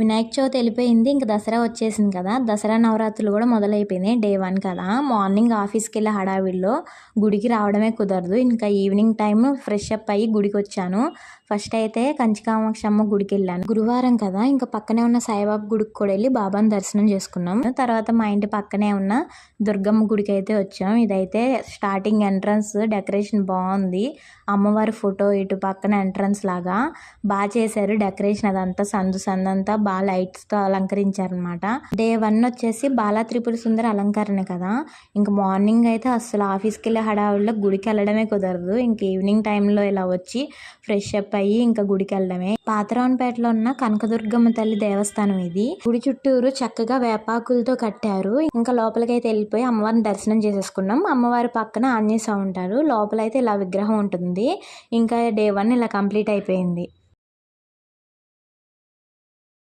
వినాయక చవితి వెళ్ళిపోయింది. ఇంకా దసరా వచ్చేసింది కదా. దసరా నవరాత్రులు కూడా మొదలైపోయినాయి డే వన్ కదా. మార్నింగ్ ఆఫీస్కి వెళ్ళే హడావిడిలో గుడికి రావడమే కుదరదు. ఇంకా ఈవినింగ్ టైం ఫ్రెష్ అప్ అయ్యి గుడికి వచ్చాను. ఫస్ట్ అయితే కంచికామాక్షమ్మ గుడికి వెళ్ళాను. గురువారం కదా. ఇంకా పక్కనే ఉన్న సాయిబాబా గుడికి కూడా వెళ్ళి బాబాని దర్శనం చేసుకున్నాం. తర్వాత మా ఇంటి పక్కనే ఉన్న దుర్గమ్మ గుడికి అయితే వచ్చాం. ఇదైతే స్టార్టింగ్ ఎంట్రన్స్ డెకరేషన్ బాగుంది. అమ్మవారి ఫోటో ఇటు పక్కన ఎంట్రన్స్ లాగా బాగా చేశారు. డెకరేషన్ అదంతా సందు సందంతా బాగా లైట్స్తో అలంకరించారనమాట. డే వన్ వచ్చేసి బాలా త్రిపుర సుందర అలంకరణ కదా. ఇంకా మార్నింగ్ అయితే అసలు ఆఫీస్కి వెళ్ళే హడావుల్లో గుడికి వెళ్ళడమే కుదరదు. ఇంక ఈవినింగ్ టైంలో ఇలా వచ్చి ఫ్రెష్ అప్ అయ్యి ఇంకా గుడికి వెళ్ళడమే పాతరావునిపేటలో ఉన్న కనకదుర్గమ్మ తల్లి దేవస్థానం ఇది. గుడి చుట్టూరు చక్కగా వేపాకులతో కట్టారు. ఇంకా లోపలికైతే వెళ్ళిపోయి అమ్మవారిని దర్శనం చేసేసుకున్నాం. అమ్మవారి పక్కన ఆంజనేయ ఉంటారు ఉంటారు. లోపలైతే ఇలా విగ్రహం ఉంటుంది. ఇంకా డే వన్ ఇలా కంప్లీట్ అయిపోయింది.